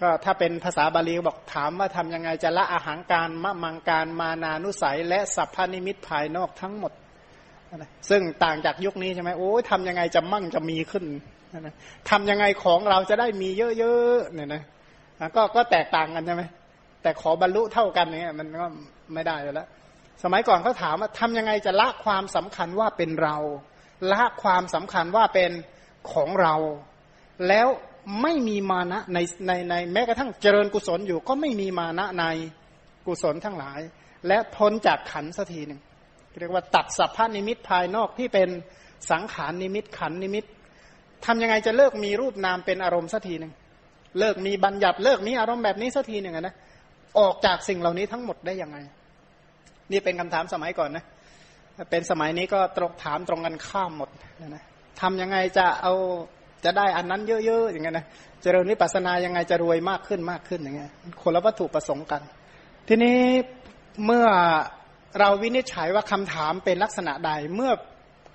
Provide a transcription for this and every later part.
ก็ถ้าเป็นภาษาบาลีบอกถามว่าทำยังไงจะละอาหารการมะมังการมานานุสัย และสัพพนิมิตภายนอกทั้งหมด ซึ่งต่างจากยุคนี้ใช่ไหมโอ้ยทำยังไงจะมั่งจะมีขึ้นทำยังไงของเราจะได้มีเยอะๆเนี่ยนะก็ก็แตกต่างกันใช่ไหมแต่ขอบรรลุเท่ากันเนี่ยมันก็ไม่ได้แล้ว สมัยก่อนเขาถามว่าทำยังไงจะละความสำคัญว่าเป็นเรา ละความสำคัญว่าเป็นของเรา แล้ว ไม่มีมานะในในในแม้กระทั่งเจริญกุศลอยู่ ก็ไม่มีมานะในกุศลทั้งหลาย และพ้นจากขันสักทีหนึ่งเรียกว่าตัดสัพพนิมิตภายนอกที่เป็นสังขารนิมิตขันนิมิตทำยังไงจะเลิกมีรูปนามเป็นอารมณ์สักทีหนึ่งเลิกมีบัญญัติเลิกมีอารมณ์แบบนี้สักทีหนึ่งนะออกจากสิ่งเหล่านี้ทั้งหมดได้ยังไง นี่เป็นคำถามสมัยก่อนนะเป็นสมัยนี้ก็ตรงถามตรงกันข้ามหมดนะทำยังไงจะเอา จะได้อันนั้นเยอะๆอย่างเงี้ยนะเจริญวิปัสสนายังไงจะรวยมากขึ้นมากขึ้นอย่างเงี้ยคนละวัตถุประสงค์กัน ทีนี้เมื่อเราวินิจฉัยว่าคำถามเป็นลักษณะใด เมื่อ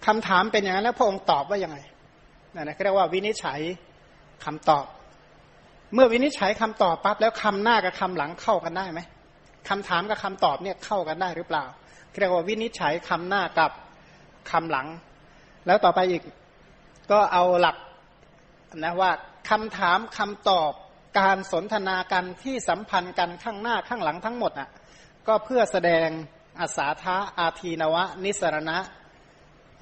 คำถามเป็นอย่างนั้นแล้วพระองค์ตอบว่ายังไงนั่นนะเรียกว่าวินิจฉัยคำตอบ เมื่อวินิจฉัยคำตอบปั๊บแล้วคำหน้ากับคำหลังเข้ากันได้ไหมคำถามกับคำตอบเนี่ยเข้ากันได้หรือเปล่าเรียกว่าวินิจฉัยคำหน้ากับคำหลัง แล้วต่อไปอีกก็เอาหลัก นะว่าคำถามคำตอบการสนทนากันที่สัมพันธ์กันข้างหน้าข้างหลังทั้งหมดอะก็เพื่อแสดงอาสาทะอาทีนวะ นิสรณะ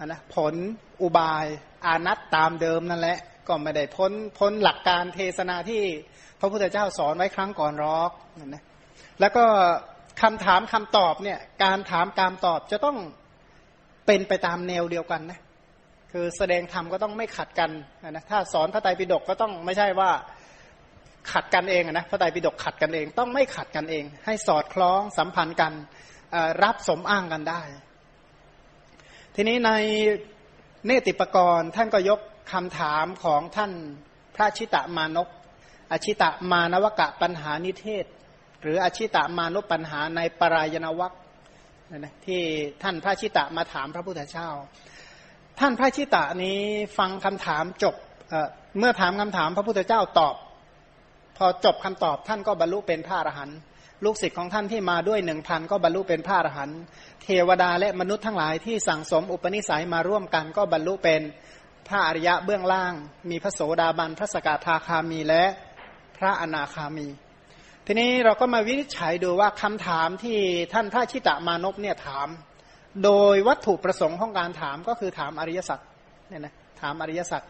นะผลอุบาย อานัตตามเดิมนั่นแหละ ก็ไม่ได้พ้นพ้นหลักการเทศนาที่พระพุทธเจ้าสอนไว้ครั้งก่อนรอกนะแล้วก็คำถามคำตอบเนี่ยการถามการตอบจะต้องเป็นไปตามแนวเดียวกันนะ คือแสดงธรรมก็ต้องไม่ขัดกันนะถ้าสอนพระไตรปิฎกก็ต้องไม่ใช่ว่าขัดกันเองนะพระไตรปิฎกขัดกันเอง ต้องไม่ขัดกันเอง ให้สอดคล้องสัมพันธ์กันรับสมอ้างกันได้ ทีนี้ในเนติปกรณ์ท่านก็ยกคำถามของท่านพระชิตามานกอชิตามานวกะปัญหานิเทศ หรืออชิตามานุปัญหาในปรายณวัคที่ท่านพระชิตามาถามพระพุทธเจ้า ท่านพระชิตะนี้ฟังคำถามจบเเมื่อถามคำถามพระพุทธเจ้าตอบ พอจบคำตอบท่านก็บรรลุเป็นพระอรหันต์ลูกศิษย์ของท่านที่มาด้วยหนึ่งพันก็บรรลุเป็นพระอรหันต์เทวดาและมนุษย์ทั้งหลายที่สั่งสมอุปนิสัยมาร่วมกันก็บรรลุเป็นพระอริยะเบื้องล่าง มีพระโสดาบันพระสกทาคามีและพระอนาคามี ทีนี้เราก็มาวินิจฉัยดูว่าคำถามที่ท่านพระชิตะมานพเนี่ยถาม โดยวัตถุประสงค์ของการถามก็คือถามอริยสัจเนี่ยนะถามอริยสัจ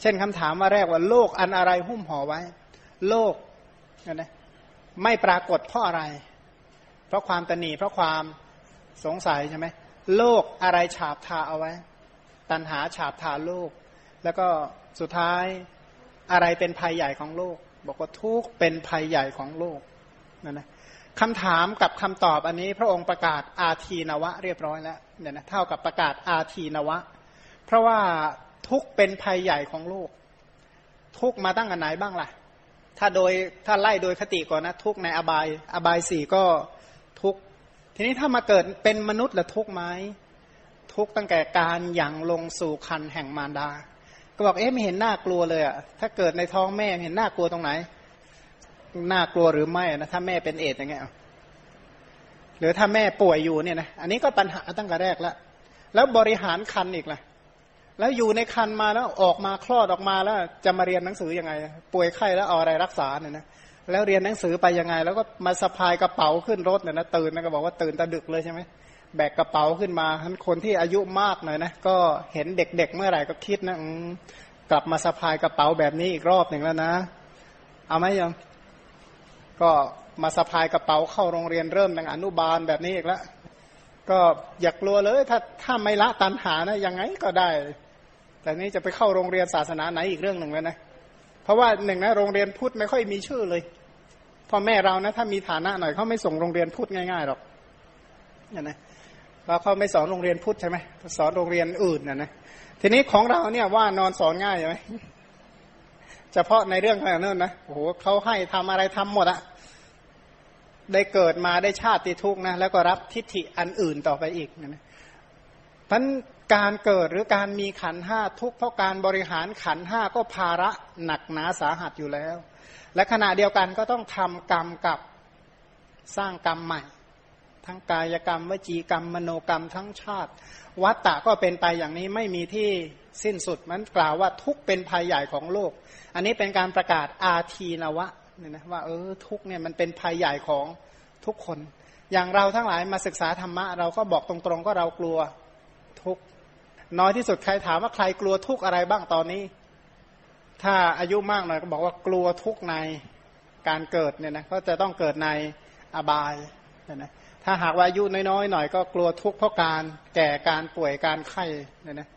เช่นคำถามมาแรกว่าโลกอันอะไรหุ้มห่อไว้ โลกเนี่ยนะไม่ปรากฏเพราะอะไร เพราะความตนีเพราะความสงสัยใช่ไหมโลกอะไรฉาบทาเอาไว้ ตันหาฉาบทาโลก แล้วก็สุดท้ายอะไรเป็นภัยใหญ่ของโลก บอกว่าทุกเป็นภัยใหญ่ของโลกนั่นนะ คำถามกับคำตอบอันนี้ พระองค์ประกาศอาทีนวะ เรียบร้อยแล้วเนี่ยนะเท่ากับประกาศอาทีนวะ เพราะว่าทุกเป็นภัยใหญ่ของโลก ทุกมาตั้งกันไหนบ้างล่ะ ถ้าโดยถ้าไล่โดยคติก่อนนะ ทุกในอบาย อบายสี่ก็ทุกทีนี้ถ้ามาเกิดเป็นมนุษย์ละทุกไหมทุกตั้งแต่การหยั่งลงสู่คันแห่งมารดา ก็บอกเอ๊ะไม่เห็นน่ากลัวเลยอะถ้าเกิดในท้องแม่เห็นน่ากลัวตรงไหน น่ากลัวหรือไม่นะถ้าแม่เป็นเอดอย่างเงี้ยหรือถ้าแม่ป่วยอยู่เนี่ยนะอันนี้ก็ปัญหาตั้งแต่แรกแล้วแล้วบริหารคันอีกล่ะ แล้วอยู่ในคันมาแล้วออกมาคลอดออกมาแล้ว จะมาเรียนหนังสือยังไง ป่วยไข้แล้วเอาอะไรรักษาเนี่ยนะแล้วเรียนหนังสือไปยังไง แล้วก็มาสะพายกระเป๋าขึ้นรถเนี่ยนะตื่นนะก็บอกว่าตื่นตะดึกเลยใช่ไหมแบกกระเป๋าขึ้นมาท่านคนที่อายุมากหน่อยนะก็เห็นเด็กๆเมื่อไหร่ก็คิดนะกลับมาสะพายกระเป๋าแบบนี้อีกรอบหนึ่งแล้วนะ เอาไหมยัง ก็มาสะพายกระเป๋าเข้าโรงเรียนเริ่มตั้งอนุบาลแบบนี้อีกแล้วก็อยากกลัวเลย ถ้าถ้าไม่ละตันหานะยังไงก็ได้ แต่นี้จะไปเข้าโรงเรียนศาสนาไหนอีกเรื่องหนึ่งแล้วนะเพราะว่าหนึ่งนะโรงเรียนพุทธไม่ค่อยมีชื่อเลยพ่อแม่เรานะ ถ้ามีฐานะหน่อยเขาไม่ส่งโรงเรียนพุทธง่ายๆหรอกเนี่ยนะเราเขาไม่สอนโรงเรียนพุทธใช่ไหมสอนโรงเรียนอื่นนะนะทีนี้ของเราเนี่ยว่านอนสอนง่ายไหมเฉพาะในเรื่องขนาดนั้นนะโอ้โหเขาให้ทำอะไรทำหมดอะ ได้เกิดมาได้ชาติทุกข์นะแล้วก็รับทิฏฐิอันอื่นต่อไปอีกนะพันการเกิดหรือการมีขันห้าทุกเพราะการบริหารขันห้าก็ภาระหนักหนาสาหัสอยู่แล้ว และขณะเดียวกันก็ต้องทำกรรมกับสร้างกรรมใหม่ ทั้งกายกรรมวจีกรรม มโนกรรมทั้งชาติ วัตตะก็เป็นไปอย่างนี้ไม่มีที่สิ้นสุดมันกล่าวว่าทุกเป็นภัยใหญ่ของโลก อันนี้เป็นการประกาศอาทีนวะ เนี่ยนะว่าเออทุกเนี่ยมันเป็นภัยใหญ่ของทุกคน อย่างเราทั้งหลายมาศึกษาธรรมะ เราก็บอกตรงๆก็เรากลัวทุกน้อยที่สุดใครถามว่าใครกลัวทุกอะไรบ้างตอนนี้ ถ้าอายุมากหน่อยก็บอกว่ากลัวทุกในการเกิดเนี่ยนะก็จะต้องเกิดในอบายเนี่ยนะถ้าหากว่าอายุน้อยๆหน่อยก็กลัวทุกข์เพราะการแก่การป่วยการไข้เนี่ยนะ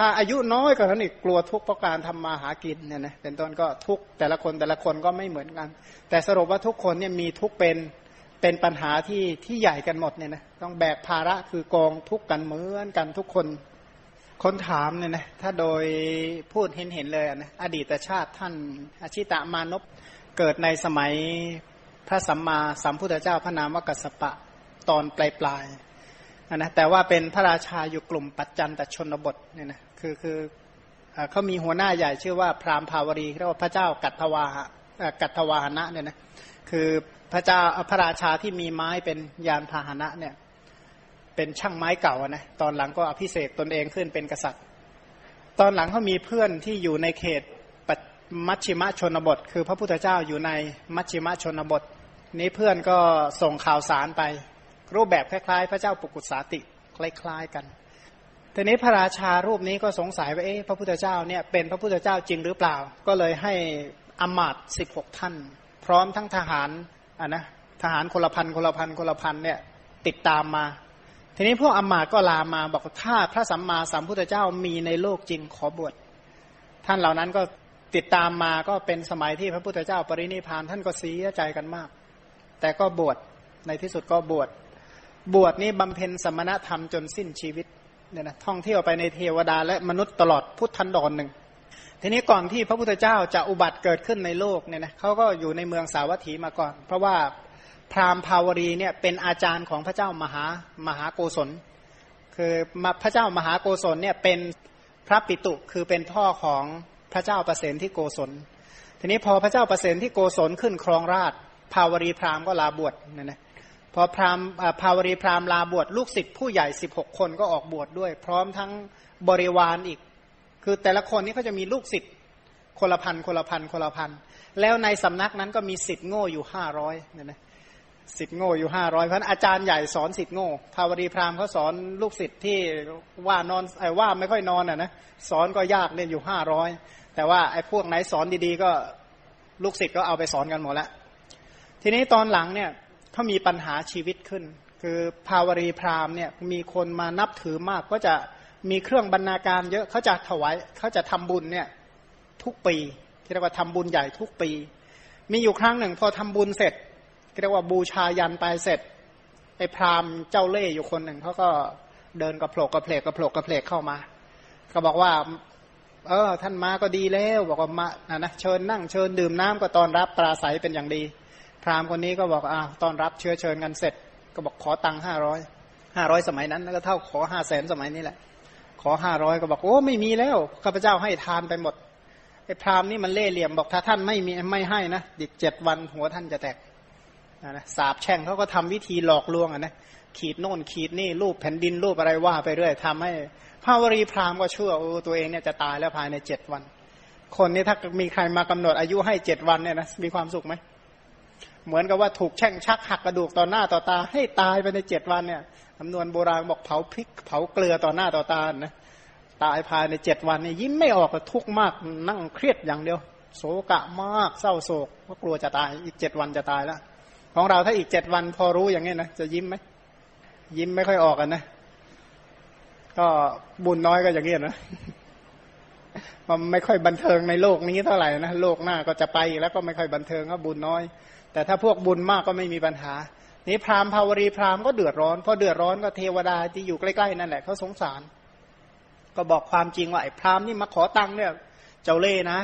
ถ้าอายุน้อยกว่านั้นอีกกลัวทุกข์เพราะการทำมาหากินเนี่ยนะเป็นต้นก็ทุกแต่ละคนแต่ละคนก็ไม่เหมือนกัน แต่สรุปว่าทุกคนเนี่ยมีทุกเป็นเป็นปัญหาที่ที่ใหญ่กันหมดเนี่ยนะต้องแบกภาระคือกองทุกข์กันเหมือนกันทุกคนคนถามเนี่ยนะถ้าโดยพูดเห็นเห็นเลยนะอดีตชาติท่านอาชิตามานพเกิดในสมัยพระสัมมาสัมพุทธเจ้าพระนามวกัสปะตอนปลายปลายนะแต่ว่าเป็นพระราชาอยู่กลุ่มปัจจันตชนบทเนี่ยนะ คือคือเขามีหัวหน้าใหญ่ชื่อว่าพราหมณ์ภาวรีเรียกว่าพระเจ้ากัตถวากัตถวาหนะเนี่ยนะคือพระเจ้าพระราชาที่มีไม้เป็นยานพาหนะเนี่ยเป็นช่างไม้เก่านะตอนหลังก็อภิเษกตนเองขึ้นเป็นกษัตริย์ ตอนหลังเขามีเพื่อนที่อยู่ในเขตมัชชิมะชนบท คือพระพุทธเจ้าอยู่ในมัชชิมะชนบท นี้เพื่อนก็ส่งข่าวสารไป รูปแบบคล้ายๆ พระเจ้าปุกุสาติคล้ายๆกัน ทีนี้พระราชารูปนี้ก็สงสัยว่าเอ๊ะพระพุทธเจ้าเนี่ยเป็นพระพุทธเจ้าจริงหรือเปล่า ก็เลยให้อมาตสิบหกท่าน พร้อมทั้งทหารอะนะทหารคนละพันคนละพันคนละพันเนี่ยติดตามมา ทีนี้พวกอมาตก็ลามาบอกถ้าพระสัมมาสัมพุทธเจ้ามีในโลกจริงขอบวชท่านเหล่านั้นก็ติดตามมาก็เป็นสมัยที่พระพุทธเจ้าปรินิพานท่านก็เสียใจกันมาก แต่ก็บวชในที่สุดก็บวชบวชนี้บำเพ็ญสมณธรรมจนสิ้นชีวิต เนี่ยนะท่องเที่ยวไปในเทวดาและมนุษย์ตลอดพุทธันดรหนึ่งทีนี้ก่อนที่พระพุทธเจ้าจะอุบัติเกิดขึ้นในโลกเนี่ยนะเขาก็อยู่ในเมืองสาวัตถีมาก่อน เพราะว่าพราหมณ์ภาวรีเนี่ยเป็นอาจารย์ของพระเจ้ามหามหาโกศล คือพระเจ้ามหาโกศลเนี่ยเป็นพระปิตุคือเป็นพ่อของพระเจ้าประเสนที่โกศล ทีนี้พอพระเจ้าประเสนที่โกศลขึ้นครองราชภาวรีพราหมณ์ก็ลาบวชเนะนะ อพราหมณ์ภาวรีพราหมณ์ลาบวชลูกศิษย์ผู้ใหญ่สิบหกคนก็ออกบวชดด้วย พร้อมทั้งบริวารอีก คือแต่ละคนนี้เขาจะมีลูกศิษย์คนละพันคนละพันคนละพันแล้วในสำนักนั้นก็มีศิษย์โง่อยู่ห้าร้อยเนี่ยนะสิทธิ์โง่อยู่ห้าร้อยเพันอาจารย์ใหญ่สอนสิทธิ์โง่ภาวรีพราหมณ์เขาสอนลูกศิษย์ที่ว่านอนไอ้ว่าไม่ค่อยนอนอะนะสอนก็ยากเนี่ยอยู่ห้าร้อยแต่ว่าไอ้พวกไหนสอนดีๆก็ลูกศิษย์ก็เอาไปสอนกันหมดล้วทีนี้ตอนหลังเนี่ย เขามีปัญหาชีวิตขึ้น คือภาวรีพราหมณ์เนี่ยมีคนมานับถือมากก็จะมีเครื่องบรรณาการเยอะเขาจะถวายเขาจะทำบุญเนี่ยทุกปีที่เรียกว่าทำบุญใหญ่ทุกปี มีอยู่ครั้งหนึ่ง พอทำบุญเสร็จเรียกว่าบูชายันไปเสร็จไอ้พราหมณ์เจ้าเล่ห์อยู่คนหนึ่งเขาก็เดินกระโผลกกระเพลกกระโผลกกระเพลกเข้ามาเขาบอกว่า เออ ท่านมาก็ดีแล้ว บอกว่ามานะนะเชิญนั่งเชิญดื่มน้ำก็ตอนรับปราศัยเป็นอย่างดี พราหมณ์คนนี้ก็บอกอ่าตอนรับเชื้อเชิญกันเสร็จ ก็บอกขอตังค์ห้าร้อยห้าร้อยสมัยนั้นก็เท่าขอห้าแสนสมัยนี้แหละ ขอห้าร้อยก็บอกโอ้ไม่มีแล้วข้าพเจ้าให้ทานไปหมดไอ้พราหมณ์นี่มันเล่เหลี่ยมบอกถ้าท่านไม่มีไม่ให้นะอีกเจ็ดวันหัวท่านจะแตกนะสาบแช่งเขาก็ทำวิธีหลอกลวงอะนะขีดโน่นขีดนี่รูปแผ่นดินรูปอะไรว่าไปเรื่อยทำให้พระวรีพราหมณ์ก็เชื่อโอ้ตัวเองเนี่ยจะตายแล้วภายในเจ็ดวัน คนนี้ถ้ามีใครมากำหนดอายุให้เจ็ดวันเนี่ยนะมีความสุขไหม เหมือนกับว่าถูกแช่งชักหักกระดูกต่อหน้าต่อตา ให้ตายไปในเจ็ดวันเนี่ยคำนวณโบราณบอกเผาพริก เผาเกลือต่อหน้าต่อตานะตายภายในเจ็ดวันเนี่ยยิ้มไม่ออกทุกข์มากนั่งเครียดอย่างเดียว โศกะมากเศร้าโศกว่ากลัวจะตายอีกเจ็ดวันจะตายแล้วของเราถ้าอีกเจ็ดวันพอรู้อย่างนี้นะจะยิ้มไหมยิ้มไม่ค่อยออกกันนะ ก็บุญน้อยก็อย่างนี้นะมันไม่ค่อยบันเทิงในโลกนี้เท่าไหร่นะโลกหน้าก็จะไปแล้วก็ไม่ค่อยบันเทิงก็บุญน้อย แต่ถ้าพวกบุญมากก็ไม่มีปัญหา นี้พราหมณ์ภาวรีพราหมณ์ก็เดือดร้อนพอเดือดร้อนก็เทวดาที่อยู่ใกล้ๆนั่นแหละเขาสงสาร ก็บอกความจริงว่าไอ้พราหมณ์นี่มาขอตังค์เนี่ยเจ้าเล่นะ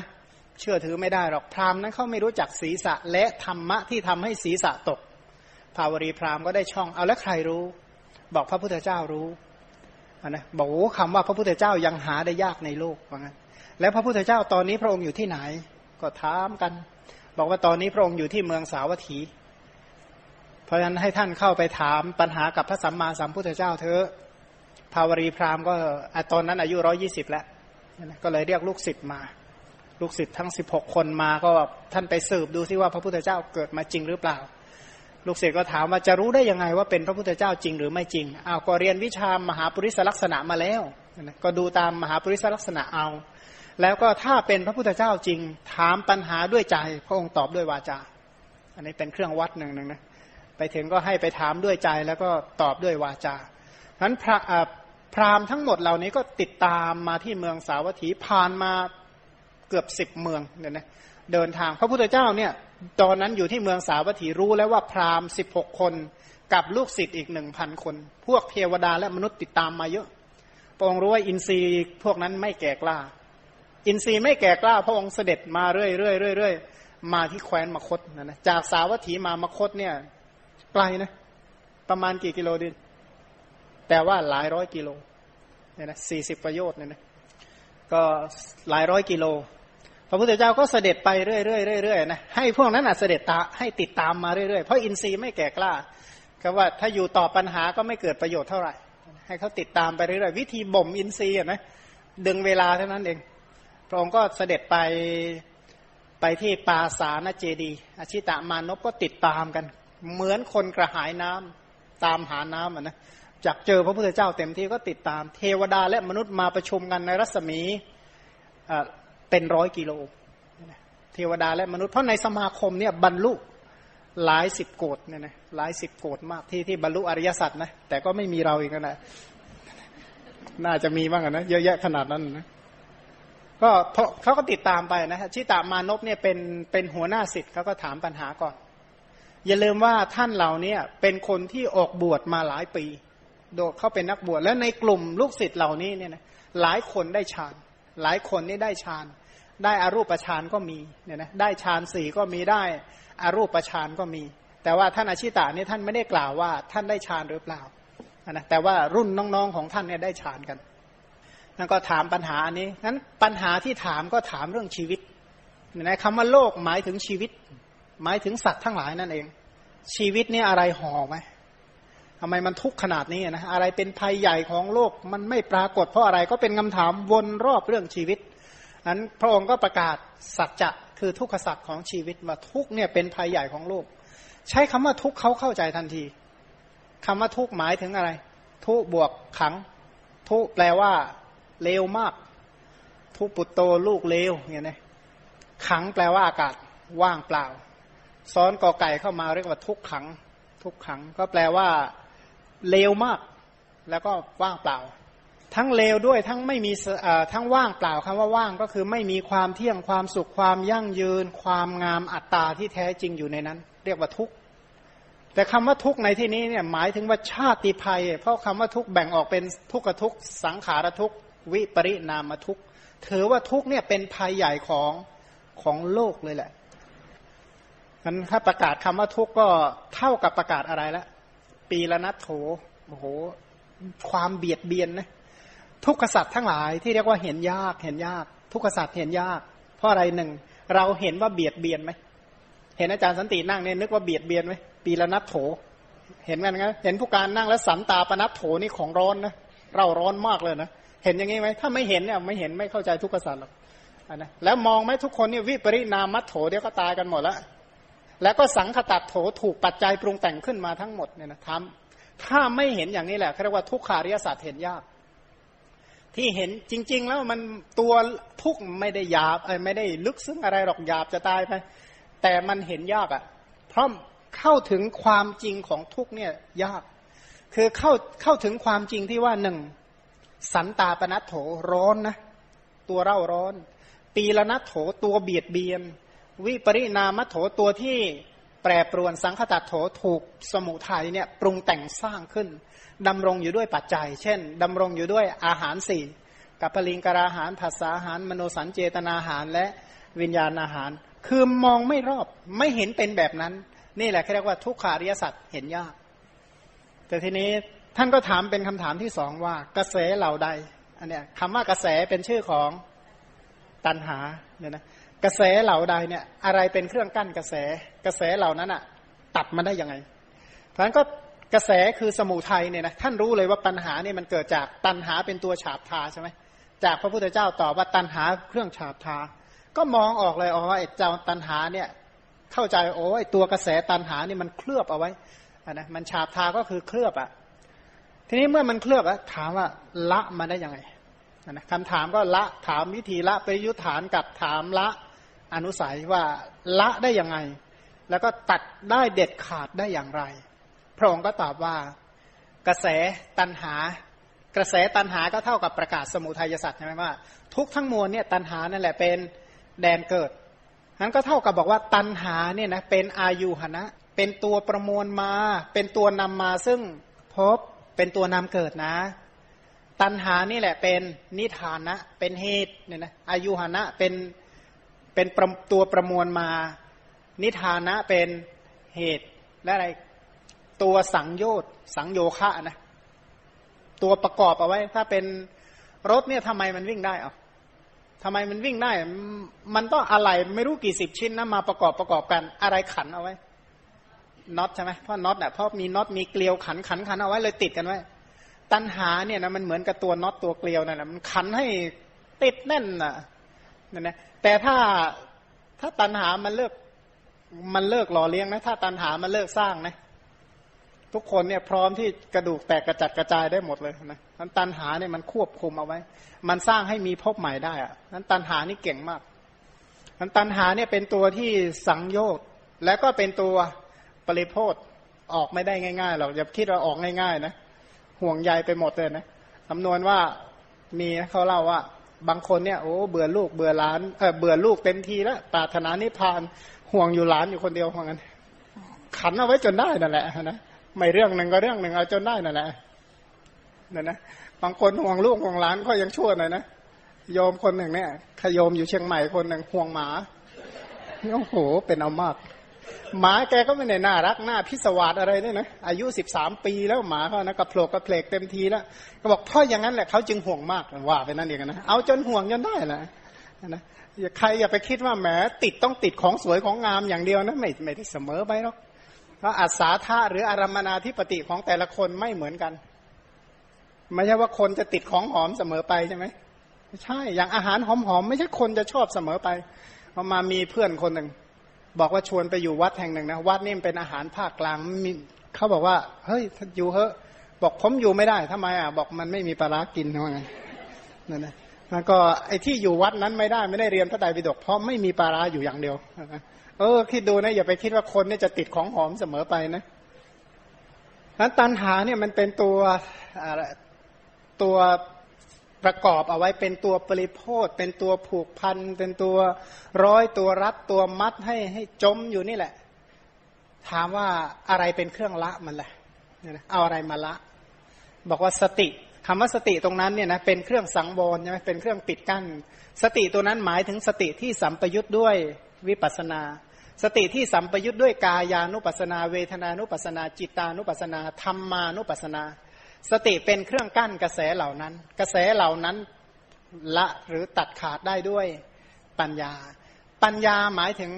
เชื่อถือไม่ได้หรอกพราหมณ์นั้นเขาไม่รู้จักศีรษะและธรรมะที่ทำให้ศีรษะตก ภาวรีพราหมณ์ก็ได้ช่องเอาแล้วใครรู้ บอกพระพุทธเจ้ารู้นนะบอกโอ้คำว่าพระพุทธเจ้ายังหาได้ยากในโลกว่างั้นแล้วพระพุทธเจ้าตอนนี้พระองค์อยู่ที่ไหน ก็ถามกัน บอกว่าตอนนี้พระองค์อยู่ที่เมืองสาวัตถี เพราะฉะนั้นให้ท่านเข้าไปถามปัญหากับพระสัมมาสัมพุทธเจ้าเถอะภาวรีพราหมณ์ก็ตอนนั้นอายุร้อยี่สิบแล้วก็เลยเรียกลูกศิษย์มา ลูกศิษย์ทั้งสิบหกคนมาก็ท่านไปสืบดูซิว่าพระพุทธเจ้าเกิดมาจริงหรือเปล่า ลูกศิษย์ก็ถามว่าจะรู้ได้ยังไงว่าเป็นพระพุทธเจ้าจริงหรือไม่จริงอ้าวก็เรียนวิชามหาปริศลักษณะมาแล้วก็ดูตามมหาปริศลักษณะเอา แล้วก็ถ้าเป็นพระพุทธเจ้าจริง ถามปัญหาด้วยใจ พระองค์ตอบด้วยวาจา อันนี้เป็นเครื่องวัดหนึ่งหนึ่งนะไปถึงก็ให้ไปถามด้วยใจแล้วก็ตอบด้วยวาจาฉะนั้นพระพราหมณ์ทั้งหมดเหล่านี้ก็ติดตามมาที่เมืองสาวัตถีผ่านมาเกือบสิบเมืองเนี่ยนะเดินทางพระพุทธเจ้าเนี่ยตอนนั้นอยู่ที่เมืองสาวัตถีรู้แล้วว่าพราหมณ์สิบหกคนกับลูกศิษย์อีกหนึ่งพันคน พวกเทวดาและมนุษย์ติดตามมาเยอะพระองค์รู้ว่าอินทรีย์พวกนั้นไม่แก่กล้า อินทรีย์ไม่แก่กล้าพระองค์เสด็จมาเรื่อยเรื่อยเรื่อยมาที่แคว้นมคตนะนะจากสาวัตถีมามคตเนี่ยไกลนะประมาณกี่กิโลดิแต่ว่าหลายร้อยกิโลเนี่ยนะสี่สิบประโยชน์เนี่ยนะก็หลายร้อยกิโล พระพุทธเจ้าก็เสด็จไปเรื่อยๆเรื่อยๆนะให้พวกนั้นอะเสด็จตาให้ติดตามมาเรื่อยๆเพราะอินทรีย์ไม่แก่กล้าก็ว่าถ้าอยู่ต่อปัญหาก็ไม่เกิดประโยชน์เท่าไหร่ ให้เขาติดตามไปเรื่อยๆวิธีบ่มอินทรีย์นะดึงเวลาเท่านั้นเอง พระองค์ก็เสด็จไปไปที่ปาสานเจดีอาชิตามานพก็ติดตามกัน เหมือนคนกระหายน้ำตามหาน้ำอะนะจากเจอพระพุทธเจ้าเต็มที่ก็ติดตาม เทวดาและมนุษย์มาประชุมกันในรัศมีเป็นร้อยกิโลเทวดาและมนุษย์เพราะในสมาคมเนี่ยบรรลุหลายสิบโกดเนี่ยนะหลายสิบโกดมากที่ที่บรรลุอริยสัจนะแต่ก็ไม่มีเราอีกนะน่าจะมีบ้างนะเยอะแยะขนาดนั้นนะ ก็เพราะเขาก็ติดตามไปนะชิตามานพเนี่ยเป็นเป็นหัวหน้าสิทธิ์เขาก็ถามปัญหาก่อน อย่าลืมว่าท่านเหล่านี้เป็นคนที่ออกบวชมาหลายปี โดดเข้าเป็นนักบวชแล้วในกลุ่มลูกศิษย์เหล่านี้เนี่ยนะหลายคนได้ฌาน หลายคนนี่ได้ฌาน ได้อารูปฌานก็มีเนี่ยนะได้ฌานสี่ก็มีได้อารูปฌานก็มี แต่ว่าท่านอาชิตานี่ท่านไม่ได้กล่าวว่าท่านได้ฌานหรือเปล่านะแต่ว่ารุ่นน้องๆของท่านเนี่ยได้ฌานกัน นั่นก็ถามปัญหาอันนี้นั้นปัญหาที่ถามก็ถามเรื่องชีวิตนะคำว่าโลกหมายถึงชีวิต หมายถึงสัตว์ทั้งหลายนั่นเอง ชีวิตนี่อะไรห่อไหมทำไมมันทุกข์ขนาดนี้นะอะไรเป็นภัยใหญ่ของโลกมันไม่ปรากฏเพราะอะไรก็เป็นคำถามวนรอบเรื่องชีวิตนั้นพระองค์ก็ประกาศสัจจะคือทุกขสัจของชีวิตว่าทุกเนี่ยเป็นภัยใหญ่ของโลก ใช้คำว่าทุกเขาเข้าใจทันทีคำว่าทุกหมายถึงอะไร ทุบวกขัง ทุแปลว่า เลวมาก ทุปุตโตลูกเลวเนี่ยนะขังแปลว่าอากาศว่างเปล่า ซ้อนกอไก่เข้ามาเรียกว่าทุกขัง ทุกขัง ก็แปลว่าเลวมาก แล้วก็ว่างเปล่า ทั้งเลวด้วยทั้งไม่มีทั้งว่างเปล่าคำว่าว่างก็คือไม่มีความเที่ยงความสุขความยั่งยืน ความงามอัตตาที่แท้จริงอยู่ในนั้น เรียกว่าทุกข์แต่คำว่าทุกข์ในที่นี้เนี่ยหมายถึงว่าชาติภัย เพราะคำว่าทุกข์แบ่งออกเป็นทุกขทุกข์สังขารทุกข์ วิปริณามทุกถือว่าทุกเนี่ยเป็นภัยใหญ่ของของโลกเลยแหละมันถ้าประกาศคำว่าทุกก็เท่ากับประกาศอะไรล้วปีละนัดโถโอ้โห ความเบียดเบียนนะทุกขสัตว์ทั้งหลายที่เรียกว่าเห็นยากเห็นยาก ทุกขสัตว์เห็นยาก เพราะอะไรหนึ่ง เราเห็นว่าเบียดเบียนไหมเห็นอาจารย์สันตินั่งเนี่ยนึกว่าเบียดเบียนไหมปีละนัดโถ เห็นกันไงเห็นผู้การนั่งแล้วสันตาปนัดโถนี่ของร้อนนะเราร้อนมากเลยนะ เห็นอย่างนี้ไหมถ้าไม่เห็นเนี่ยไม่เห็นไม่เข้าใจทุกขสัตว์หรอกนะแล้วมองไหมทุกคนเนี่ยวิปริณามัตโถเดี๋ยวก็ตายกันหมดแล้วแล้วก็สังขตัดโถถูกปัจจัยปรุงแต่งขึ้นมาทั้งหมดเนี่ยนะทำถ้าไม่เห็นอย่างนี้แหละเขาเรียกว่าทุกขาริยศาสตร์เห็นยาก ที่เห็นจริง ๆ แล้วมันตัวทุกไม่ได้หยาบไม่ได้ลึกซึ้งอะไรหรอกหยาบจะตายไปแต่มันเห็นยากอะ่ะ เพราะเข้าถึงความจริงของทุกเนี่ยยาก คือเข้าเข้าถึงความจริงที่ว่าหนึ่ง สันตาปนัโถร้อนนะตัวเร่าร้อน ปีละนัโถตัวเบียดเบียน วิปริณามโถตัวที่แปรปรวนสังคตโถถูกสมุทัยเนี่ยปรุงแต่งสร้างขึ้นดำรงอยู่ด้วยปัจจัย เช่นดำรงอยู่ด้วยอาหารสี่กับพลิงกราหารภาษาอาหาร มโนสัญเจตนาอาหารและวิญญาณอาหาร คือมองไม่รอบไม่เห็นเป็นแบบนั้น นี่แหละเรียกว่าทุกขาริยสัตว์เห็นยาก แต่ทีนี้ ท่านก็ถามเป็นคำถามที่สองว่ากระแสเหล่าใดอันเนี้ยคำว่ากระแสเป็นชื่อของตันหาเนี่ยนะกระแสเหล่าใดเนี่ย อะไรเป็นเครื่องกั้นกระแสกระแสเหล่านั้นอะตัดมาได้ยังไงเพรานก็กระแสคือสมุทัยเนี่ยนะท่านรู้เลยว่าปัญหาเนี่ยมันเกิดจากตันหาเป็นตัวฉาบทาใช่ไหมจากพระพุทธเจ้าตอบว่าตันหาเครื่องฉาบทา ก็มองออกเลยอ๋อไอ้เจ้าตันหาเนี่ยเข้าใจโอ้ไอ้ตัวกระแสตันหานี่มันเคลือบเอาไว้นะมันฉาบทาก็คือเคลือบอะ ทีนี้เมื่อมันเคลือบอะถามว่าละมาได้ยังไงนะคำถามก็ละถามวิธีละไปยุทธานกับถามละอนุสัยว่าละได้ยังไง แล้วก็ตัดได้เด็ดขาดได้อย่างไร พระองค์ก็ตอบว่ากระแสตันหา กระแสตันหาก็เท่ากับประกาศสมุทัยสัตว์ใช่ไหมว่า ทุกทั้งมวลเนี่ยตันหานั่นแหละเป็นแดนเกิดนั้นก็เท่ากับบอกว่าตันหาเนี่ยนะเป็นอายุหนะ เป็นตัวประมวลมา เป็นตัวนำมาซึ่งพบ เป็นตัวนำเกิดนะ ตันหานี่แหละเป็นนิทานนะเป็นเหตุเนี่ยนะอายุหนะเป็นเป็นตัวประมวลมา นิทานะเป็นเหตุและอะไรตัวสังโยชน์สังโยคะนะตัวประกอบเอาไว้ ถ้าเป็นรถเนี่ยทำไมมันวิ่งได้อะทำไมมันวิ่งได้ มันต้องอะไรไม่รู้กี่สิบชิ้นนะมาประกอบประกอบกันอะไรขันเอาไว้ น็อตใช่ไหมเพราะน็อตเนี่ยเพราะมีน็อตมีเกลียวขันขันขันเอาไว้เลยติดกันไว้ตันหาเนี่ยนะมันเหมือนกับตัวน็อตตัวเกลียวนั่นแหละมันขันให้ติดแน่นน่ะนั่นนะแต่ถ้าถ้าตันหามันเลิกมันเลิกหล่อเลี้ยงนะถ้าตันหามันเลิกสร้างนะทุกคนเนี่ยพร้อมที่กระดูกแตกกระจัดกระจายได้หมดเลยนะนั้นตันหาเนี่ยมันควบคุมเอาไว้ มันสร้างให้มีพบใหม่ได้อะนั้นตันหานี่เก่งมากนั้นตันหาเนี่ยเป็นตัวที่สังโยชน์และก็เป็นตัว ปริโพธออกไม่ได้ง่ายๆหรอกอย่าคิดว่าออกง่ายๆนะห่วงใยไปหมดเลยนะคำนวณว่ามีเขาเล่าว่า บางคนเนี่ยโอ้เบื่อลูกเบื่อหลานเออเบื่อลูกเต็มทีแล้วปรารถนานิพานห่วงอยู่หลานอยู่คนเดียวว่างั้นขันเอาไว้จนได้นั่นแหละนะไม่เรื่องหนึ่งก็เรื่องหนึ่งเอาจนได้นั่นแหละนั่นนะบางคนห่วงลูกห่วงหลานก็ยังชั่วหน่อยนะโยมคนหนึ่งเนี่ยขยมอยู่เชียงใหม่คนหนึ่งห่วงหมาโอ้โหเป็นเอามาก หมาแกก็ไม่ได้น่ารักน่าพิศวาสอะไรเนี่ยนะอายุสิบสามปีแล้วหมาเขานะกระโผลกกระเพลกเต็มทีแล้วก็บอกพ่ออย่างนั้นแหละเขาจึงห่วงมากว่าไปนั่นเองนะเอาจนห่วงจนได้แหละนะอย่าใครอย่าไปคิดว่าแหมติดต้องติดของสวยของงามอย่างเดียวนะไม่ไม่ได้เสมอไปหรอกเพราะอัศาธาหรืออารมนาธิปติของแต่ละคนไม่เหมือนกันไม่ใช่ว่าคนจะติดของหอมเสมอไปใช่ไหมใช่อย่างอาหารหอมๆไม่ใช่คนจะชอบเสมอไปพอมามีเพื่อนคนหนึ่ง บอกว่าชวนไปอยู่วัดแห่งหนึ่งนะวัดนี่เป็นอาหารภาคกลางมีเขาบอกว่า เฮ้ยอยู่เฮ้บอกผมอยู่ไม่ได้ทำไมอะบอกมันไม่มีปลารกินทำไงนั่นนะแล้วก็ไอ้ที่อยู่วัดนั้นไม่ได้ไม่ได้เรียนพระไตรปิฎกเพราะไม่มีปลาอยู่อย่างเดียวเออคิดดูนะอย่าไปคิดว่าคนนี่จะติดของหอมเสมอไปนะนั้นตันหาเนี่ยมันเป็นตัวตัว ประกอบเอาไว้เป็นตัวปริโพธเป็นตัวผูกพัน เป็นตัวร้อยตัวรัดตัวมัดให้ให้จมอยู่นี่แหละ ถามว่าอะไรเป็นเครื่องละมันแหละเอาอะไรมาละ บอกว่าสติคำว่าสติตรงนั้นเนี่ยนะเป็นเครื่องสังวรใช่ไหมเป็นเครื่องปิดกั้น สติตัวนั้นหมายถึงสติที่สัมปยุทธ์ด้วยวิปัสนา สติที่สัมปยุทธ์ด้วยกายานุปัสนา เวทนานุปัสนา จิตานุปัสนาธรรมานุปัสนา สติเป็นเครื่องกั้นกระแสเหล่านั้น กระแสเหล่านั้นละหรือตัดขาดได้ด้วยปัญญา ปัญญาหมายถึง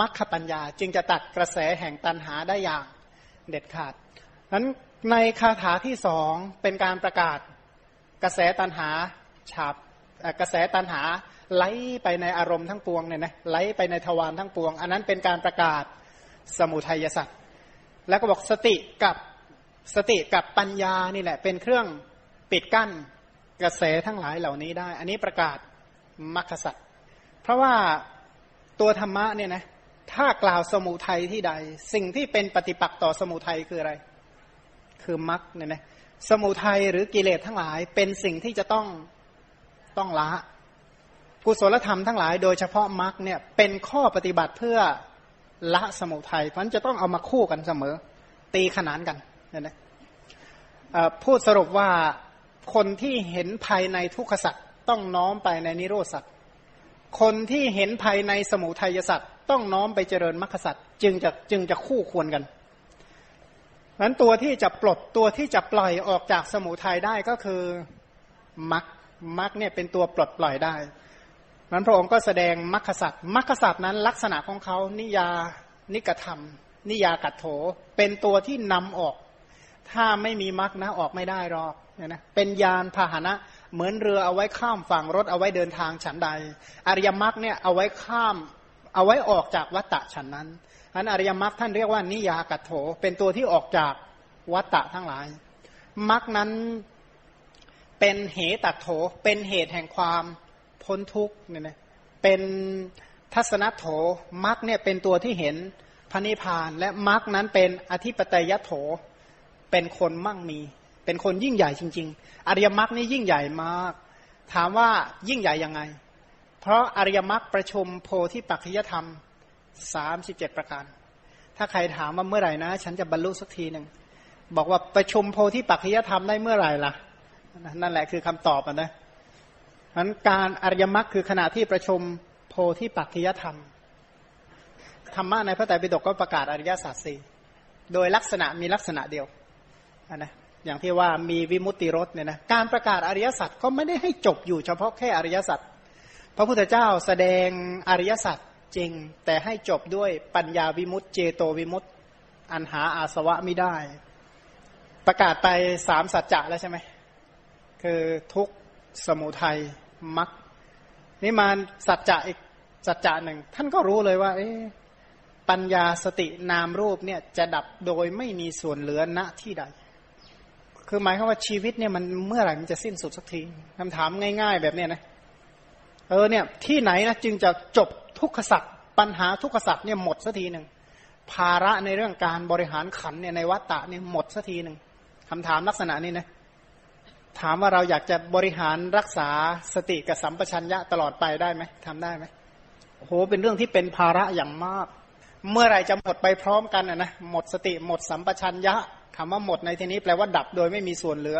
มัคคปัญญาจึงจะตัดกระแสแห่งตันหาได้อย่างเด็ดขาดนั้นในคาถาที่สองเป็นการประกาศกระแสตันหาฉาบกระแสตันหาไหลไปในอารมณ์ทั้งปวงเนี่ยนะไหลไปในทวารทั้งปวง อันนั้นเป็นการประกาศสมุทัยสัตว์แล้วก็บอกสติกับ สติกับปัญญานี่แหละ เป็นเครื่องปิดกั้นกระแสทั้งหลายเหล่านี้ได้ อันนี้ประกาศมรรคสัตว์เพราะว่าตัวธรรมะเนี่ยนะถ้ากล่าวสมุทัยที่ใด สิ่งที่เป็นปฏิปักษ์ต่อสมุทัยคืออะไร คือมรรคเนี่ยนะสมุทัยหรือกิเลสทั้งหลาย เป็นสิ่งที่จะต้องต้องละกุศลธรรมทั้งหลายโดยเฉพาะมรรคเนี่ยเป็นข้อปฏิบัติเพื่อละสมุทัยเพราะนั้นจะต้องเอามาคู่กันเสมอ ตีขนานกัน นี่ยนะพูดสรุปว่าคนที่เห็นภายในทุกขสัตว์ต้องน้อมไปในนิโรธสัตว์คนที่เห็นภายในสมุทัยสัตว์ต้องน้อมไปเจริญมรรคสัตว์จึงจะจึงจะคู่ควรกันนั้นตัวที่จะปลดตัวที่จะปล่อยออกจากสมุทัยได้ก็คือมรรคมรรคเนี่ยเป็นตัวปลดปล่อยได้นั้นพระองค์ก็แสดงมรรคสัตว์มรรคสัตว์นั้นลักษณะของเขานิยานิกธรรม นิยากัตโถ เป็นตัวที่นำออก ถ้าไม่มีมรรคนะออกไม่ได้หรอกเนี่ยนะเป็นยานพาหนะ เหมือนเรือเอาไว้ข้ามฝั่งรถเอาไว้เดินทางฉันใด อริยมรรคเนี่ยเอาไว้ข้ามเอาไว้ออกจากวัตตะฉันนั้นอันอริยมรรคท่านเรียกว่านิยากัตโถ เป็นตัวที่ออกจากวัตตะทั้งหลายมรรคนั้นเป็นเหตัดโถ เป็นเหตุแห่งความพ้นทุกข์เนี่ยนะเป็นทัศนโถมรรคเนี่ยเป็นตัวที่เห็นพระนิพพาน และมรรคนั้นเป็นอธิปไตยโถ เป็นคนมั่งมี เป็นคนยิ่งใหญ่จริง ๆ อริยมรรคนี่ยิ่งใหญ่มาก ถามว่ายิ่งใหญ่ยังไง เพราะอริยมรรคประชุมโพธิปัจจยธรรมสามสิบเจ็ดประการ ถ้าใครถามว่าเมื่อไหร่นะ ฉันจะบรรลุสักทีหนึ่งบอกว่าประชุมโพธิปัจจยธรรมได้เมื่อไหร่ล่ะ นั่นแหละคือคำตอบนะนั้นการอริยมรรคคือขณะที่ประชุมโพธิปัจจยธรรมธรรมะในพระไตรปิฎกก็ประกาศอริยสัจสี่โดยลักษณะมีลักษณะเดียว นะอย่างที่ว่ามีวิมุตติรสเนี่ยนะการประกาศอริยสัจก็ไม่ได้ให้จบอยู่เฉพาะแค่อริยสัจพระพุทธเจ้าแสดงอริยสัจจริง แต่ให้จบด้วยปัญญาวิมุตติเจโตวิมุตติอันหาอาสวะไม่ได้ ประกาศไปสามสัจจะแล้วใช่ไหมคือทุกสมุทัยมักนี่มาสัจจะอีกสัจจะหนึ่ง ท่านก็รู้เลยว่าปัญญาสตินามรูปเนี่ยจะดับโดยไม่มีส่วนเหลือณที่ใด คือหมายความว่าชีวิตเนี่ยมันเมื่อไหร่มันจะสิ้นสุดสักทีคำถามง่าย ๆ แบบเนี้ยนะเออเนี่ยที่ไหนนะจึงจะจบทุกขสัตว์ปัญหาทุกขสัตว์เนี่ยหมดสักทีหนึ่งภาระในเรื่องการบริหารขันเนี่ยในวัฏฏะเนี่ยหมดสักทีหนึ่งคำถามลักษณะนี้นะถามว่าเราอยากจะบริหารรักษาสติกับสัมปชัญญะตลอดไปได้ไหมทำได้ไหมโอ้โหเป็นเรื่องที่เป็นภาระอย่างมาก เมื่อไรจะหมดไปพร้อมกันนะหมดสติหมดสัมปชัญญะ คำว่าหมดในที่นี้แปลว่าดับโดยไม่มีส่วนเหลือ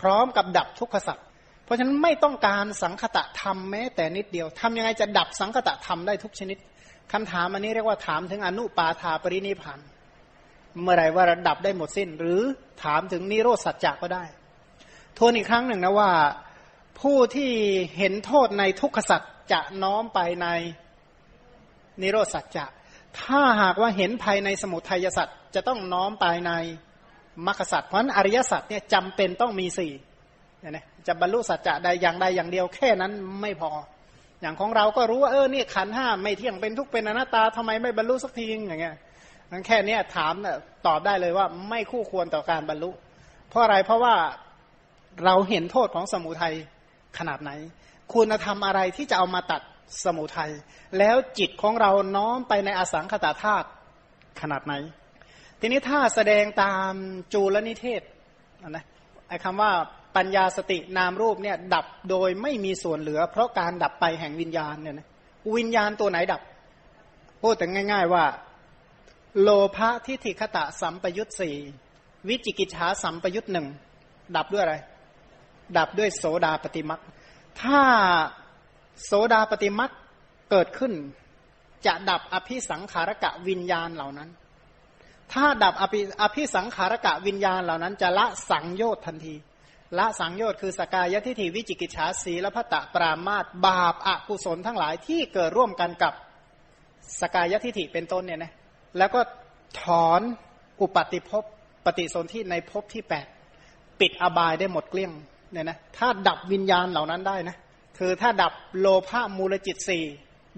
พร้อมกับดับทุกขสัตว์เพราะฉะนั้นไม่ต้องการสังคตะธรรมแม้แต่นิดเดียวทำยังไงจะดับสังคตะธรรมได้ทุกชนิดคำถามอันนี้เรียกว่าถามถึงอนุปาทาปรินิพานเมื่อไรว่าระดับได้หมดสิ้น หรือถามถึงนิโรธสัจจะก็ได้ ทวนอีกครั้งหนึ่งนะว่าผู้ที่เห็นโทษในทุกขสัจจะน้อมไปในนิโรธสัจจะ ถ้าหากว่าเห็นภายในสมุทัยสัจจะต้องน้อมไปใน มรรคสัจเพราะนั้นอริยสัจเนี่ยจำเป็นต้องมีสี่เนี่ยนะจะบรรลุสัจจะใดอย่างใดอย่างเดียวแค่นั้นไม่พอ อย่างของเราก็รู้ว่าเออเนี่ยขันห้าไม่เที่ยงเป็นทุกเป็นอนัตตาทำไมไม่บรรลุสักทีอย่างเงี้ยนั้นแค่นี้ถามเนี่ยตอบได้เลยว่าไม่คู่ควรต่อการบรรลุ เพราะอะไรเพราะว่าเราเห็นโทษของสมุทัยขนาดไหน คุณธรรมอะไรที่จะเอามาตัดสมุทัยแล้วจิตของเราน้อมไปในอสังขตาธาตุขนาดไหน ทีนี้ถ้าแสดงตามจูลนิเทศนะไอ้คำว่าปัญญาสตินามรูปเนี่ยดับโดยไม่มีส่วนเหลือ เพราะการดับไปแห่งวิญญาณเนี่ยนะวิญญาณตัวไหนดับพูดแต่ง่าย ๆว่า โลภะทิฏฐิคตะสัมปยุตสี่วิจิกิจฉาสัมปยุตหนึ่งดับด้วยอะไร ดับด้วยโสดาปฏิมักถ้าโสดาปฏิมักเกิดขึ้น จะดับอภิสังขารกะวิญญาณเหล่านั้น ถ้าดับอภิอภิสังขารกะวิญญาณเหล่านั้นจะละสังโยชน์ทันที ละสังโยชน์คือสกายทิฏฐิวิจิกิจฉาสีและพัตตปรามาตบาปอกุศลทั้งหลายที่เกิดร่วมกันกับสกายทิฏฐิเป็นต้นเนี่ยนะแล้วก็ถอนอุปติภพปฏิสนธิในภพที่แปดปิดอบายได้หมดเกลี้ยงเนี่ยนะถ้าดับวิญญาณเหล่านั้นได้นะคือถ้าดับโลภะมูลจิตสี่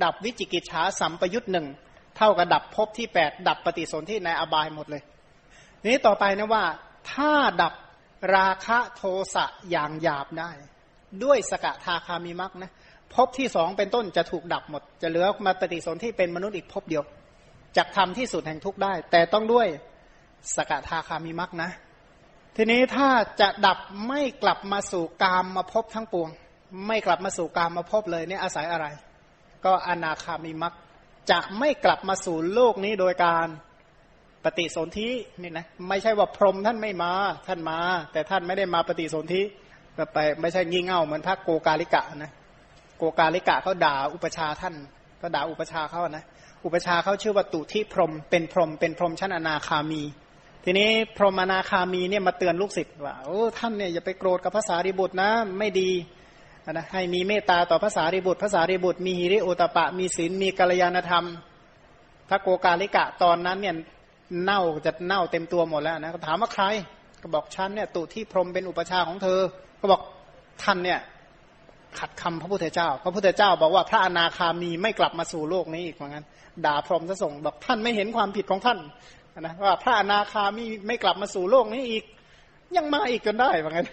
ดับวิจิกิจฉาสัมปยุตหนึ่ง เท่ากับดับภพที่แปดดับปฏิสนธิในอบายหมดเลย นี้ต่อไปนะว่าถ้าดับราคะโทสะอย่างหยาบได้ ด้วยสกทาคามิมักนะภพที่สองเป็นต้นจะถูกดับหมด จะเหลือมาปฏิสนธิเป็นมนุษย์อีกภพเดียวจะทำที่สุดแห่งทุกได้ แต่ต้องด้วยสกทาคามิมักนะ ทีนี้ถ้าจะดับไม่กลับมาสู่กามมาพบทั้งปวง ไม่กลับมาสู่กามมาพบเลยเนี่ยอาศัยอะไร ก็อนาคามิมัก จะไม่กลับมาสู่โลกนี้โดยการปฏิสนธินี่นะไม่ใช่ว่าพรหมท่านไม่มาท่านมา แต่ท่านไม่ได้มาปฏิสนธิก็ไปไม่ใช่งี่เง่าเหมือนพระโกกาลิกะนะโกกาลิกะเขาด่าอุปชาท่าน ก็ด่าอุปชาเขานะอุปชาเขาชื่อว่าตุทิพรหมเป็นพรหมเป็นพรหมชั้นอนาคามี ทีนี้พรหมอนาคามีเนี่ยมาเตือนลูกศิษย์ว่าโอ้ท่านเนี่ยอย่าไปโกรธกับภาษาริบุตรนะไม่ดี นะให้มีเมตตาต่อภาษาริบุตรภาษาริบุตรมีหิริโอตปะ มีศีลมีกัลยาณธรรมพระโกกาลิกะตอนนั้นเนี่ยเน่าจะเน่าเต็มตัวหมดแล้วนะถามว่าใคร ก็บอกฉันเนี่ยตุที่พรมเป็นอุปชาของเธอ ก็บอกท่านเนี่ยขัดคำพระพุทธเจ้า พระพุทธเจ้าบอกว่าพระอนาคามีไม่กลับมาสู่โลกนี้อีกเหมือนกันด่าพรหมจะส่งบอกท่านไม่เห็นความผิดของท่านนะว่าพระอนาคามีไม่กลับมาสู่โลกนี้อีก ยังมาอีกจนได้เหมือนกัน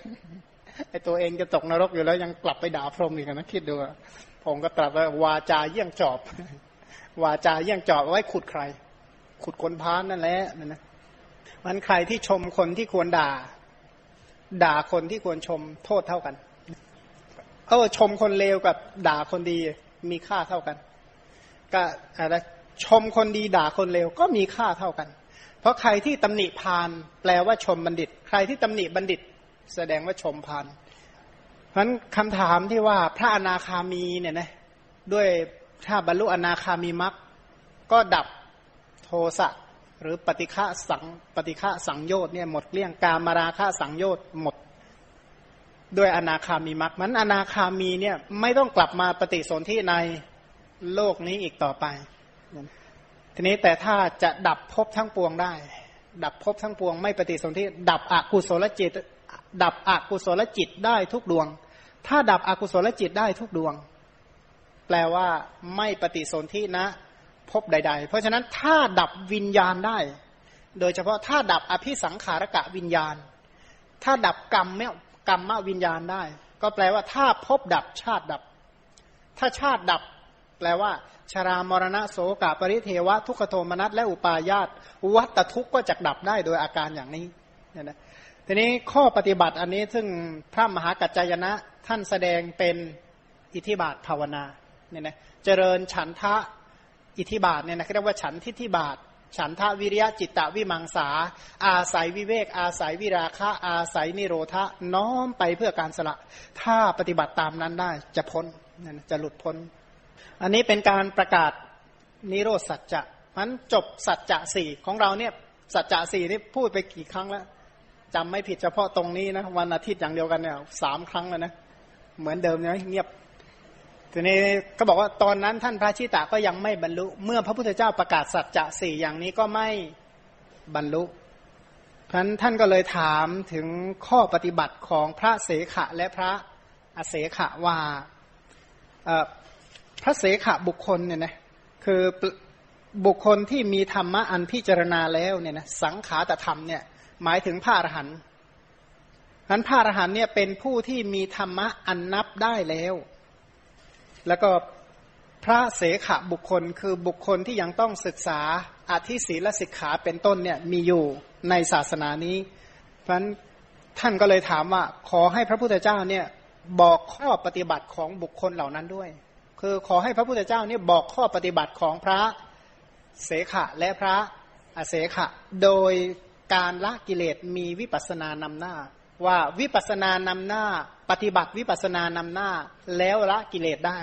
ไอตัวเองจะตกนรกอยู่แล้วยังกลับไปด่าพรหมอีกนะคิดดูผมก็ตรัสว่าวาจาเยี่ยงจอบ วาจาเยี่ยงจอบไว้ขุดใคร ขุดคนพานนั่นแหละนั่นนะมันใครที่ชมคนที่ควรด่า ด่าคนที่ควรชมโทษเท่ากันเออชมคนเลวกับด่าคนดีมีค่าเท่ากัน ก็อะไรชมคนดีด่าคนเลวก็มีค่าเท่ากัน เพราะใครที่ตำหนิพาน แปลว่าชมบัณฑิต ใครที่ตำหนิบัณฑิต แสดงว่าชมพานเพราะฉะนั้นคำถามที่ว่าพระอนาคามีเนี่ยนะด้วยถ้าบรรลุอนาคามีมรรคก็ดับโทสะหรือปฏิฆะสังปฏิฆะสังโยชน์เนี่ยหมดเกลี้ยงกามาราคะสังโยชน์หมดด้วยอนาคามีมรรคมันอนาคามีเนี่ยไม่ต้องกลับมาปฏิสนธิในโลกนี้อีกต่อไป ทีนี้แต่ถ้าจะดับภพทั้งปวงได้ ดับภพทั้งปวงไม่ปฏิสนธิดับอกุศลจิต ดับอกุศลจิตได้ทุกดวง ถ้าดับอกุศลจิตได้ทุกดวง แปลว่าไม่ปฏิสนธินะภพใด ๆ เพราะฉะนั้นถ้าดับวิญญาณได้ โดยเฉพาะถ้าดับอภิสังขารกะวิญญาณ ถ้าดับกรรมเนี่กรรมวิญญาณได้ ก็แปลว่าถ้าพบดับชาติดับ ถ้าชาติดับ แปลว่า ชรามรณะโสกาปริเทวะ ทุกขโทมนัสและอุปาญาตวัตทุกข์ก็จะดับได้โดยอาการอย่างนี้เนี่ยนะ ทีนี้ข้อปฏิบัติอันนี้ซึ่งพระมหากัจจายนะท่านแสดงเป็นอิทิบาทภาวนาเนี่ยนะเจริญฉันทะอิทิบาทเนี่ยนะเรียกว่าฉันทิฏฐิบาท ฉันทะวิริยะจิตตวิมังสา อาศัยวิเวก อาศัยวิราคะ อาศัยนิโรธะน้อมไปเพื่อการสละ ถ้าปฏิบัติตามนั้นได้จะพ้นจะหลุดพ้น อันนี้เป็นการประกาศนิโรธสัจจะมันจบสัจจะสี่ของเราเนี่ยสัจจะสี่นี่พูดไปกี่ครั้งแล้ว จำไม่ผิดเฉพาะตรงนี้นะวันอาทิตย์อย่างเดียวกันเนี่ยสามครั้งแล้วนะเหมือนเดิมเนี่ยเงียบทีนี้ก็บอกว่าตอนนั้นท่านพระชิตาก็ยังไม่บรรลุ เมื่อพระพุทธเจ้าประกาศสัจจะสี่อย่างนี้ก็ไม่บรรลุเพราะนั้นท่านก็เลยถามถึงข้อปฏิบัติของพระเสขะและพระอเสขะว่าพระเสขะบุคคลเนี่ยนะคือบุคคลที่มีธรรมะอันพิจารณาแล้วเนี่ยนะสังขารธรรมเนี่ย หมายถึงพระอรหันต์นั้นพระอรหันต์เนี่ยเป็นผู้ที่มีธรรมะอันนับได้แล้ว แล้วก็พระเสขะบุคคลคือบุคคลที่ยังต้องศึกษาอธิศีลสิกขาเป็นต้นเนี่ยมีอยู่ในศาสนานี้ เพราะฉะนั้นท่านก็เลยถามว่า ขอให้พระพุทธเจ้าเนี่ยบอกข้อปฏิบัติของบุคคลเหล่านั้นด้วย คือขอให้พระพุทธเจ้าเนี่ยบอกข้อปฏิบัติของพระเสขะและพระอเสขะโดย การละกิเลสมีวิปัสสนานำหน้า ว่าวิปัสสนานำหน้า ปฏิบัติวิปัสสนานำหน้า แล้วละกิเลสได้